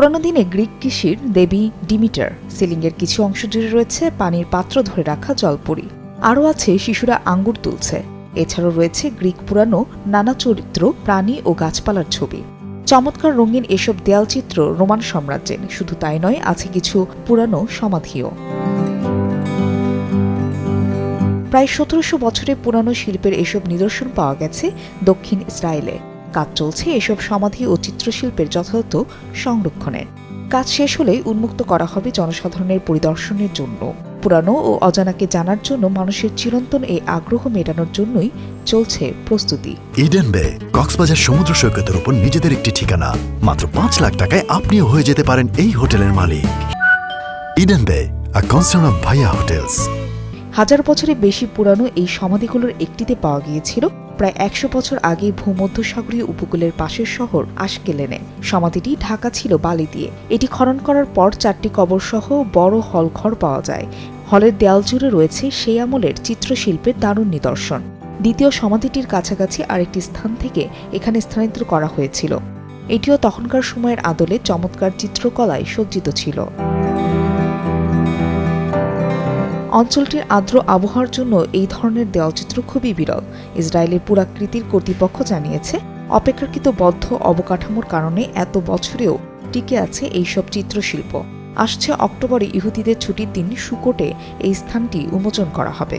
পুরানো দিনে গ্রিক কৃষির দেবী ডিমিটার। সিলিংয়ের কিছু অংশ জুড়ে রয়েছে পানির পাত্র ধরে রাখা জলপুরি। আরও আছে শিশুরা আঙ্গুর তুলছে। এছাড়াও রয়েছে গ্রিক পুরানো নানা চরিত্র, প্রাণী ও গাছপালার ছবি। চমৎকার রঙিন এসব দেয়ালচিত্র রোমান সাম্রাজ্যের। শুধু তাই নয়, আছে কিছু পুরানো সমাধিও। প্রায় সতেরোশো বছরের পুরানো শিল্পের এসব নিদর্শন পাওয়া গেছে দক্ষিণ ইসরায়েলে। কাজ চলছে এসব সমাধি ও চিত্রশিল্পের যথাযথ সংরক্ষণের। কাজ শেষ হলেই উন্মুক্ত করা হবে জনসাধারণের পরিদর্শনের জন্য। পুরানো ও অজানাকে জানার জন্য মানুষের চিরন্তন এই আগ্রহ মেটানোর জন্যই চলছে প্রস্তুতি। ইডেন বে কক্সবাজার সমুদ্র সৈকতের উপর নিজেদের একটি ঠিকানা। মাত্র পাঁচ লাখ টাকায় আপনিও হয়ে যেতে পারেন এই হোটেলের মালিক। Eden Bay a concern of ভাইয়া হোটেলস হাজার বছরের বেশি পুরানো এই সমাধিগুলোর একটিতে পাওয়া গিয়েছিল প্রায় একশো বছর আগে ভূমধ্যসাগরীয় উপকূলের পাশের শহর আশকেলেনে। সমাধিটি ঢাকা ছিল বালি দিয়ে। এটি খনন করার পর চারটি কবরসহ বড় হলঘর পাওয়া যায়। হলের দেয়াল জুড়ে রয়েছে সেই আমলের চিত্রশিল্পের দারুণ নিদর্শন। দ্বিতীয় সমাধিটির কাছাকাছি আরেকটি স্থান থেকে এখানে স্থানান্তর করা হয়েছিল। এটিও তখনকার সময়ের আদলে চমৎকার চিত্রকলায় সজ্জিত ছিল। অঞ্চলটির আর্দ্র আবহাওয়ার জন্য এই ধরনের দেওয়ালচিত্র খুবই বিরল। ইসরায়েলের পুরাকৃতির কর্তৃপক্ষ জানিয়েছে, অপেক্ষাকৃত বদ্ধ অবকাঠামোর কারণে এত বছরেও টিকে আছে এইসব চিত্রশিল্প। আসছে অক্টোবরে ইহুদিদের ছুটির দিন, সুকোটে এই স্থানটি উন্মোচন করা হবে।